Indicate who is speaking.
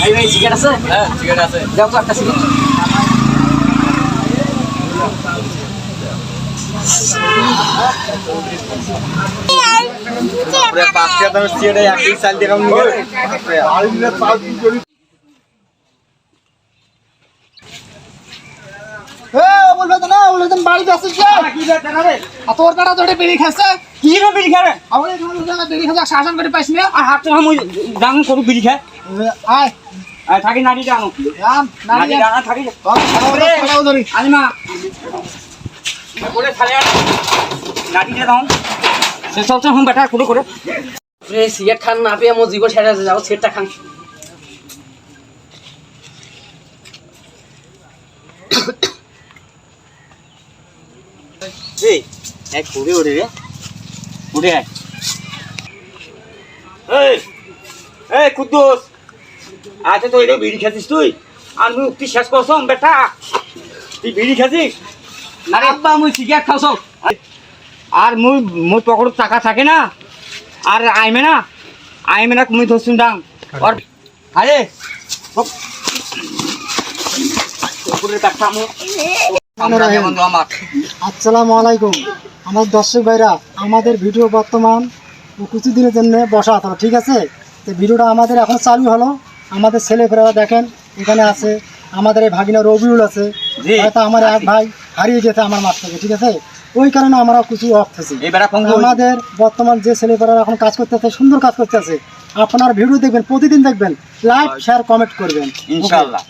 Speaker 1: ভাই ভাই সিগারেট আছে?
Speaker 2: হ্যাঁ সিগারেট আছে।
Speaker 1: যাও তো একটা সিগারেট
Speaker 3: বাড়িতে আসিস আর তোর কাটা তোরে বেরিয়ে খাচ্ছে
Speaker 1: কি রে বিড়ি
Speaker 3: আমার এখানে বেরিয়ে খাচ্ছে শাসন করে পাইস না?
Speaker 1: আর হাত আমি দাম করু বিড়ি খায়।
Speaker 3: আয়
Speaker 1: আর থাকি নাড়ি জানো নাড়ি জানা থাকি
Speaker 3: ধরি
Speaker 1: আলিমা করে খালে নাড়ি দিয়ে দাও সে চলছে হুম বেটা করে করে রে সিগারেট খান না পেয়ে আমার জীবন ছেড়ে যাও সিগারেটটা খান
Speaker 2: এই এক করে ওরে রে
Speaker 1: উঠে আয়।
Speaker 2: এই এই কুদ্দুস আচ্ছা তো এটা বিড়ি খাচ্ছিস তুই? আর মুই উক্তি শেষ করছম বেটা। তুই বিড়ি খাচ্ছিস
Speaker 1: আরে আব্বা মুই সিগারেট খাওছ
Speaker 2: আর মুই মুই পকেটত টাকা থাকে না আর আইমে না আইমে না মুই ধরছুন দাম আর আরে কাটা বন্ধু আমার।
Speaker 3: আসসালামু আলাইকুম। আমার দর্শক ভাইরা আমাদের ভিডিও বর্তমান কিছুদিনের জন্য বসা হতো ঠিক আছে? তো ভিডিওটা আমাদের এখন চালু হলো। আমাদের ছেলেপেলেরা দেখেন এখানে আছে আমাদের এই ভাগিনা রবিউল আছে। হয়তো আমার এক ভাই হারিয়ে গেছে আমার মাছ থেকে ঠিক আছে? ওই কারণে আমরা কিছু অফ আমাদের বর্তমান যে ছেলেপেলেরা এখন কাজ করতেছে সুন্দর কাজ করতেছে আপনার ভিডিও দেখবেন প্রতিদিন দেখবেন লাইক শেয়ার কমেন্ট করবেন।
Speaker 2: ইনশাআল্লাহ।